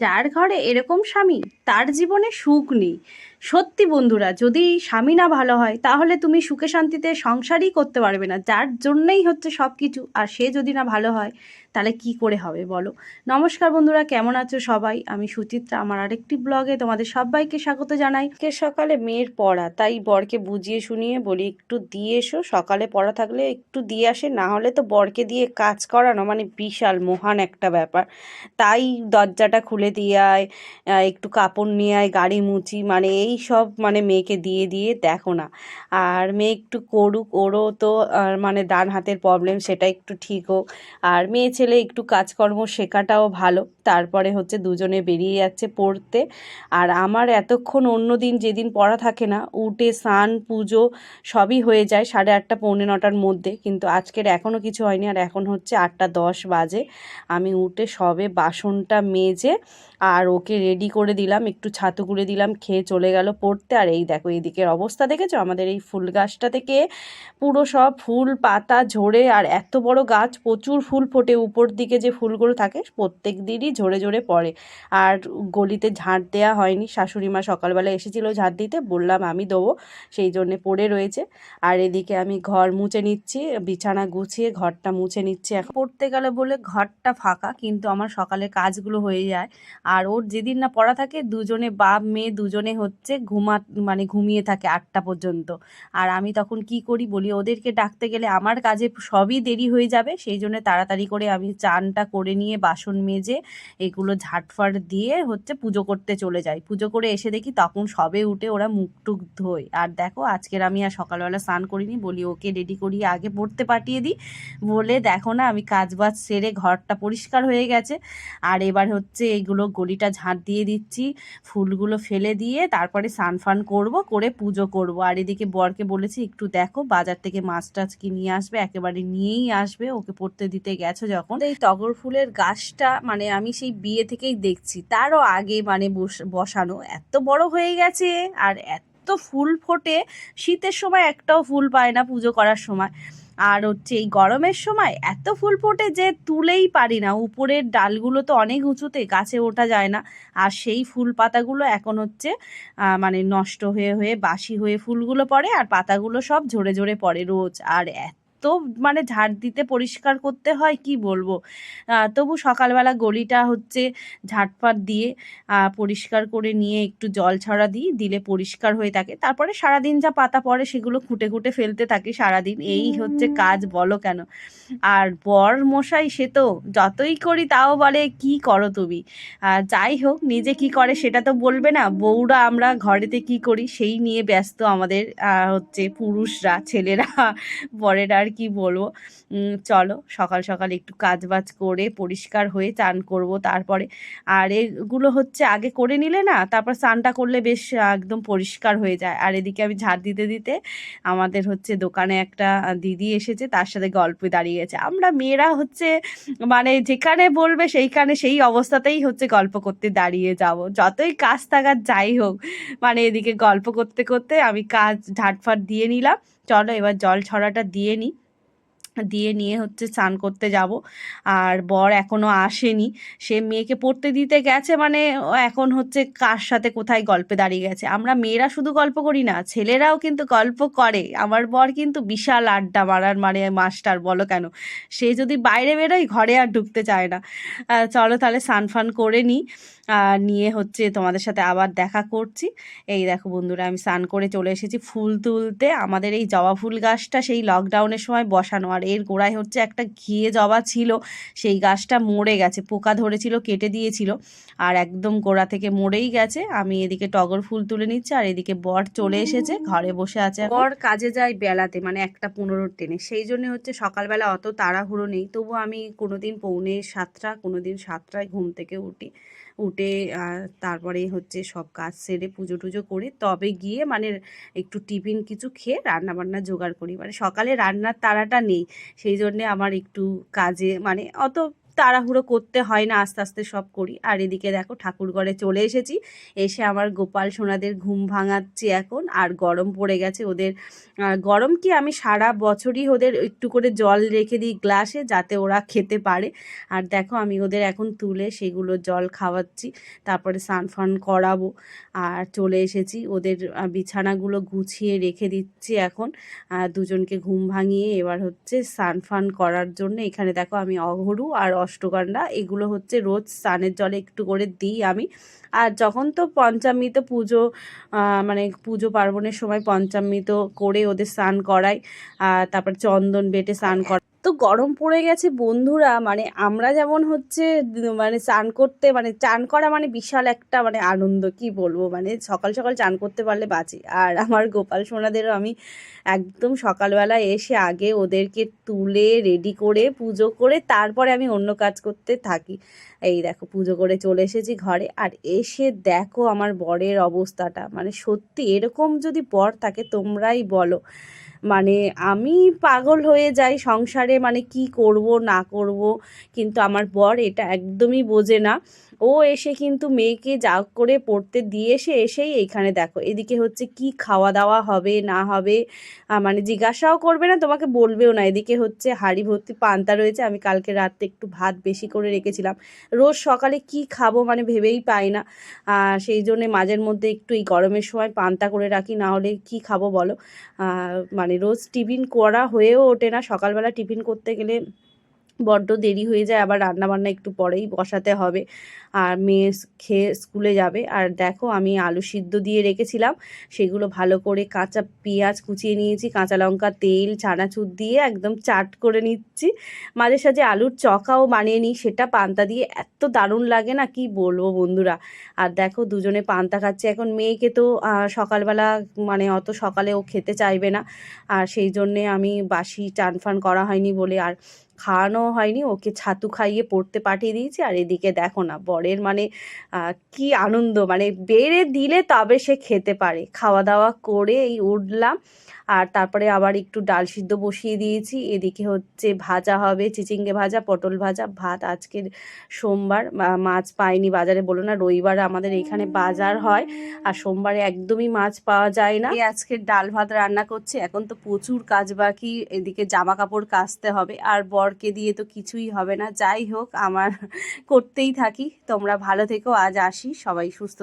যার ঘরে এরকম স্বামী তার জীবনে সুখ নেই। সত্যি বন্ধুরা, যদি স্বামী না ভালো হয়, তাহলে তুমি সুখে শান্তিতে সংসারই করতে পারবে না। যার জন্যই হচ্ছে সব কিছু আর সে যদি না ভালো হয়, তাহলে কি করে হবে বলো? নমস্কার বন্ধুরা, কেমন আছো সবাই? আমি সুচিত্রা, আমার আরেকটি ব্লগে তোমাদের সবাইকে স্বাগত জানাই। কে সকালে মেয়ের পড়া, তাই বরকে বুঝিয়ে শুনিয়ে বলি, একটু দিয়ে এসো, সকালে পড়া থাকলে একটু দিয়ে আসে, না হলে তো বরকে দিয়ে কাজ করানো মানে বিশাল, মহান একটা ব্যাপার। তাই দরজাটা খুলে দিয়ে আয় একটু কাপড় নিয়ে আয়, গাড়ি মুচি মানে এই সব মানে মেয়েকে দিয়ে দিয়ে দেখো না। আর মেয়ে একটু করুক ওরও তো আহ, মানে ডান হাতের প্রবলেম সেটা একটু ঠিক হোক। আর মেয়ে ছেলে একটু কাজকর্ম শেখাটাও ভালো। তারপরে হচ্ছে দুজনে বেরিয়ে যাচ্ছে পড়তে। আর আমার এতক্ষণ অন্য দিন যেদিন পড়া থাকে না উঠে স্নান পুজো সবই হয়ে যায় সাড়ে আটটা পৌনে নটার মধ্যে। কিন্তু আজকের এখনও কিছু হয়নি আর এখন হচ্ছে আটটা দশ বাজে। আমি উঠে সবে বাসনটা মেজে আর ওকে রেডি করে দিলাম একটু ছাতু গুলে দিলাম খেয়ে চলে গেল পড়তে। আর এই দেখো এই দিকের অবস্থা দেখেছ? আমাদের এই ফুল গাছটা থেকে পুরো সব ফুল, পাতা, ঝরে, আর এত বড় গাছ, প্রচুর ফুল ফোটে। উপর দিকে যে ফুলগুলো থাকে, প্রত্যেক দিনই ঝরে ঝরে পড়ে। আর গলিতে ঝাঁট দেওয়া হয়নি। শাশুড়ি মা সকালবেলা এসেছিল ঝাঁট দিতে, বললাম আমি দেবো, সেই জন্যে পড়ে রয়েছে। আর এদিকে আমি ঘর মুছে নিচ্ছি, বিছানা গুছিয়ে ঘরটা মুছে নিচ্ছি এখন। পড়তে গেলে বলে ঘরটা ফাঁকা, কিন্তু আমার সকালে কাজগুলো হয়ে যায়। আর ওর যেদিন না পড়া থাকে, দুজনে বাপ, মেয়ে দুজনে হচ্ছে। ঘুমা মানে ঘুমিয়ে থাকে আটটা পর্যন্ত। আর আমি তখন কি করি বলি, ওদেরকে ডাকতে গেলে আমার কাজে সবই দেরি হয়ে যাবে, সেই জন্য তাড়াতাড়ি করে আমি চানটা করে নিয়ে বাসন মেজে এগুলো ঝাটফাট দিয়ে হচ্ছে পুজো করতে চলে যাই। পুজো করে এসে দেখি তখন সবে উঠে ওরা মুখ টুক ধোয়। আর দেখো, আজকের আমি আর সকালবেলা স্নান করিনি, বলি ওকে রেডি করিয়ে আগে পড়তে পাঠিয়ে দিই। বলে দেখো না, আমি কাজ বাজ সেরে ঘরটা পরিষ্কার হয়ে গেছে। আর এবার হচ্ছে এইগুলো গলিটা ঝাঁট দিয়ে দিচ্ছি, ফুলগুলো ফেলে দিয়ে তারপরে স্নান ফান করব, করে পুজো করব। আর এদিকে বরকে বলেছি, একটু দেখো, বাজার থেকে মাছ টাছ কি নিয়ে আসবে? একেবারে নিয়েই আসবে, ওকে পড়তে দিতে গেছো যখন। এই টগর ফুলের গাছটা মানে আমি সেই বিয়ে থেকেই দেখছি, তারও আগে মানে বস- বসানো এত বড় হয়ে গেছে, আর এত ফুল ফোটে, শীতের সময় একটাও ফুল পায় না পুজো করার সময়। আর হচ্ছে এই গরমের সময় এত ফুল ফোটে যে তুলেই পারি না। উপরের ডালগুলো তো অনেক উঁচুতে, গাছে ওঠা যায় না। আর সেই ফুল পাতাগুলো এখন হচ্ছে মানে নষ্ট হয়ে হয়ে বাসি হয়ে ফুলগুলো পড়ে আর পাতাগুলো সব ঝরে ঝরে পড়ে রোজ। আর এত মানে ঝাড় দিতে পরিষ্কার করতে হয় কি বলব? তবু সকালবেলা গলিটা হচ্ছে ঝাটপাট দিয়ে পরিষ্কার করে নিয়ে একটু জল ছড়া দিই দিলে পরিষ্কার হয়ে থাকে। তারপরে সারাদিন যা পাতা পড়ে সেগুলো খুঁটে খুঁটে ফেলতে থাকি সারাদিন। এই হচ্ছে কাজ বলো কেন? আর বর মশাই সে তো যতই করি তাও বলে কি করো তুমি? আর যাই হোক নিজে কি করে সেটা তো বলবে না। বউরা আমরা ঘরেতে কি করি? সেই নিয়ে ব্যস্ত আমাদের হচ্ছে পুরুষরা ছেলেরা বরেরা আর কি বলব? চলো সকাল সকাল একটু কাজ বাজ করে পরিষ্কার হয়ে চান করব তারপরে। আর এগুলো হচ্ছে আগে করে নিলে না, তারপর স্নানটা করলে বেশ একদম পরিষ্কার হয়ে যায়। আর এদিকে আমি ঝাড় দিতে দিতে আমাদের হচ্ছে দোকানে একটা দিদি এসেছে, তার সাথে গল্পে দাঁড়িয়ে গেছে। আমরা মেয়েরা হচ্ছে মানে যেখানে বলবে সেইখানে সেই অবস্থাতেই হচ্ছে গল্প করতে দাঁড়িয়ে যাব। যতই কাজ থাকার যাই হোক মানে এদিকে গল্প করতে করতে আমি কাজ ঝাটফাট দিয়ে নিলাম। চলো এবার জল ছড়াটা দিয়ে নিই দিয়ে নিয়ে হচ্ছে স্নান করতে যাব। আর বর এখনও আসেনি। সে মেয়েকে পড়তে দিতে গেছে মানে এখন হচ্ছে কার সাথে কোথায় গল্পে দাঁড়িয়ে গেছে। আমরা মেয়েরা শুধু গল্প করি না, ছেলেরাও কিন্তু গল্প করে। আমার বর কিন্তু বিশাল আড্ডা মারার মানে মাস্টার, বলো কেন? সে যদি বাইরে বেরোয়, ঘরে আর ঢুকতে চায় না। চলো তাহলে স্নান ফান করে নিই নিয়ে হচ্ছে তোমাদের সাথে আবার দেখা করছি। এই দেখো বন্ধুরা, আমি স্নান করে চলে এসেছি ফুল তুলতে। আমাদের এই জবা ফুল গাছটা সেই লকডাউনের সময় বসানো, আর এর গোড়ায় হচ্ছে একটা ঘিয়ে জবা ছিল। সেই গাছটা মরে গেছে, পোকা ধরেছিল, কেটে দিয়েছিল, আর একদম গোড়া থেকে মরেই গেছে। আমি এদিকে টগর ফুল তুলে নিচ্ছি, আর এদিকে বর চলে এসেছে, ঘরে বসে আছে বর কাজে যায় বেলাতে মানে একটা পনেরোর ট্রেনে সেই জন্য হচ্ছে সকালবেলা অত তাড়াহুড়ো নেই। তবু আমি কোনোদিন পৌনে সাতটা, কোনোদিন সাতটায় ঘুম থেকে উঠি, উঠে। আহ, তারপরে হচ্ছে সব কাজ সেরে পুজো টুজো করে তবে গিয়ে মানে একটু টিফিন কিছু খেয়ে রান্না বান্না জোগাড় করি। মানে সকালে রান্নার তাড়াটা নেই। সেই জন্যে আমার একটু কাজে মানে অত তাড়াহুড়ো করতে হয় না, আস্তে আস্তে সব করি। আর এদিকে দেখো ঠাকুর ঘরে চলে এসেছি। এসে আমার গোপাল সোনাদের ঘুম ভাঙাচ্ছি এখন, আর গরম পড়ে গেছে ওদের। গরম কি আমি সারা বছরই ওদের একটু করে জল রেখে দিই গ্লাসে, যাতে ওরা খেতে পারে। আর দেখো আমি ওদের এখন তুলে সেগুলো জল খাওয়াচ্ছি, তারপরে স্নান ফান করাবো। আর চলে এসেছি, ওদের বিছানাগুলো গুছিয়ে রেখে দিচ্ছি এখন। দুজনকে ঘুম ভাঙিয়ে এবার হচ্ছে স্নান ফান করার জন্য। এখানে দেখো আমি অঘরু আর অষ্টগন্ধা এগুলো হচ্ছে রোজ স্নানের জলে একটু করে দিই আমি। আর যখন তো পঞ্চামৃত পুজো মানে পুজো পার্বণের সময় পঞ্চামৃত করে ওদের স্নান করাই আর তারপর চন্দন বেটে স্নান করা তো গরম পড়ে গেছে বন্ধুরা মানে আমরা যেমন হচ্ছে মানে চান করতে মানে চান করা মানে বিশাল একটা মানে আনন্দ, কি বলব? মানে সকাল সকাল চান করতে পারলে বাঁচি। আর আমার গোপাল সোনাদেরও আমি একদম সকালবেলা এসে আগে ওদেরকে তুলে রেডি করে, পুজো করে, তারপরে আমি অন্য কাজ করতে থাকি। এই দেখো, পুজো করে চলে এসেছি ঘরে। আর এসে দেখো আমার বরের অবস্থাটা। মানে সত্যি এরকম যদি বর থাকে, তোমরাই বলো। মানে আমি পাগল হয়ে যাই সংসারে মানে কি করব, না করব, কিন্তু আমার বর এটা একদমই বোঝে না। ও এসে কিন্তু মেয়েকে যা করে পড়তে দিয়ে এসে এসেই এইখানে দেখো। এদিকে হচ্ছে কি খাওয়া দাওয়া হবে, না হবে মানে জিজ্ঞাসাও করবে না, তোমাকে বলবেও না। এদিকে হচ্ছে হাঁড়ি ভর্তি পান্তা রয়েছে, আমি কালকে রাতে একটু ভাত বেশি করে রেখেছিলাম। রোজ সকালে কি খাব মানে ভেবেই পাই না। সেই জন্যে মাঝের মধ্যে একটু এই গরমের সময় পান্তা করে রাখি, না হলে কি খাব বলো? মানে রোজ টিফিন করা হয়েও ওঠে না। সকালবেলা টিফিন করতে গেলে বড্ড দেরি হয়ে যায়, আবার রান্না বান্না একটু পরেই বসাতে হবে। আর মেয়ে খেয়ে স্কুলে যাবে। আর দেখো আমি আলু সিদ্ধ দিয়ে রেখেছিলাম, সেগুলো ভালো করে কাঁচা পেঁয়াজ কুচিয়ে নিয়েছি, কাঁচা লঙ্কা, তেল, চানাচুর দিয়ে একদম চাট করে নিচ্ছি। মাঝে সাঝে আলুর চকাও বানিয়ে নিই, সেটা পান্তা দিয়ে। এত দারুণ লাগে না, কি বলব বন্ধুরা? আর দেখো দুজনে পান্তা খাচ্ছে। এখন মেয়েকে তো সকালবেলা মানে অত সকালে ও খেতে চাইবে না। আর সেই জন্যে আমি বাসি চান ফান করা হয়নি বলে আর খাওয়ানো হয়নি, ওকে ছাতু খাইয়ে পড়তে পাঠিয়ে দিয়েছি। আর এদিকে দেখো না, বরের মানে কি আনন্দ মানে বেড়ে দিলে তবে সে খেতে পারে। খাওয়া দাওয়া করে এই উঠলাম। আর তারপরে আবার একটু ডাল সিদ্ধ বসিয়ে দিয়েছি। এদিকে হচ্ছে ভাজা হবে, চিচিঙ্গে ভাজা, পটল ভাজা, ভাত আজকের সোমবার। মাছ পাইনি বাজারে বলো না, রবিবার আমাদের এখানে বাজার হয় আর সোমবারে একদমই মাছ পাওয়া যায় না। আজকে ডাল ভাত রান্না করছে, এখন তো প্রচুর কাজ বাকি, এদিকে জামা কাপড় কাচতে হবে আর বরকে দিয়ে তো কিছুই হবে না। যাই হোক, আমার করতেই থাকি। তোমরা ভালো থেকো, আজ আসি, সবাই সুস্থ।